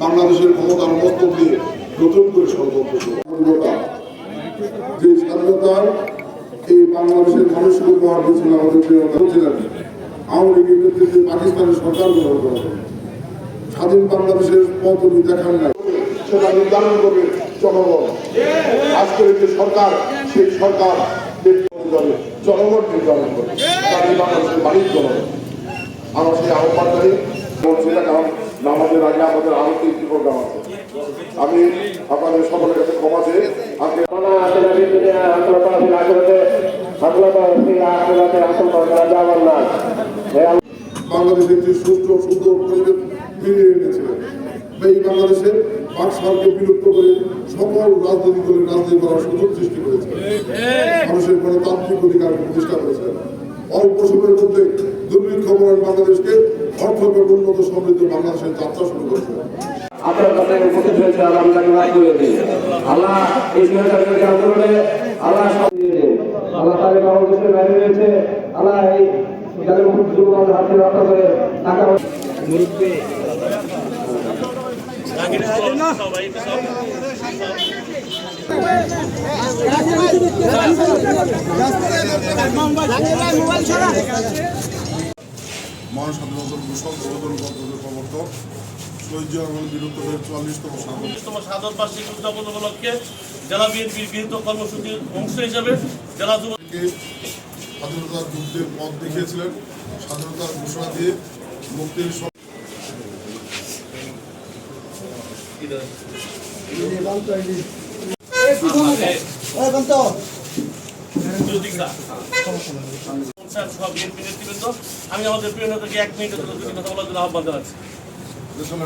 বাংলাদেশের ক্ষমতার মধ্য দিয়ে নতুন করে যে স্বাধীনতার এই বাংলাদেশের মানুষের উপহার দিয়েছিল আমাদের আওয়ামী লীগের পাকিস্তানের সরকার গ্রহণ করা স্বাধীন বাংলাদেশের পথ দেখান নাই। সেটা নির্ধারণ করবে। জনগণ। আজকের যে সরকার, সেই সরকার জনগণ নির্ধারণ করে মালিক জনগণ। আমরা সেই আহ্বান করি বলছি না কারণ নামাজের আগে আমাদের আরও তিনটি প্রোগ্রাম আছে। আমি আপনাদের সকলের কাছে ক্ষমা চেয়ে বাংলাদেশের যে সুস্থ সুন্দর পরিবেশ ফিরিয়ে এনেছিলেন এই বাংলাদেশের পাকসারকে বিলুপ্ত করে সকল রাজনৈতিক দলের রাজনীতি করার সুযোগ সৃষ্টি করেছে। মানুষের গণতান্ত্রিক অধিকার প্রতিষ্ঠা করেছিলেন অল্প সময়ের মধ্যে দুর্ভিক্ষ মরণ বাংলাদেশকে অর্থকে উন্নত সমৃদ্ধ বাংলাদেশের যাত্রা শুরু হয়েছে, আল্লাহ আল্লাহ এই মহান স্বাধীনতার চুয়াল্লিশতম স্বাধীন সাধারণ বার্ষিক উদযাপন উপলক্ষে জেলা বিএনপির গৃহীত কর্মসূচির অংশ হিসাবে স্বাধীনতার যুদ্ধের পথ দেখিয়েছিলেন স্বাধীনতার ঘোষণা দিয়ে মুক্তির সব প্রতিষ্ঠা। স্যার, সব বিএনপি নেতৃবৃন্দ আমি আমাদের প্রিয় নেতাকে এক মিনিটের জন্য দুটি কথা বলার জন্য আহ্বান জানাচ্ছি। দেশের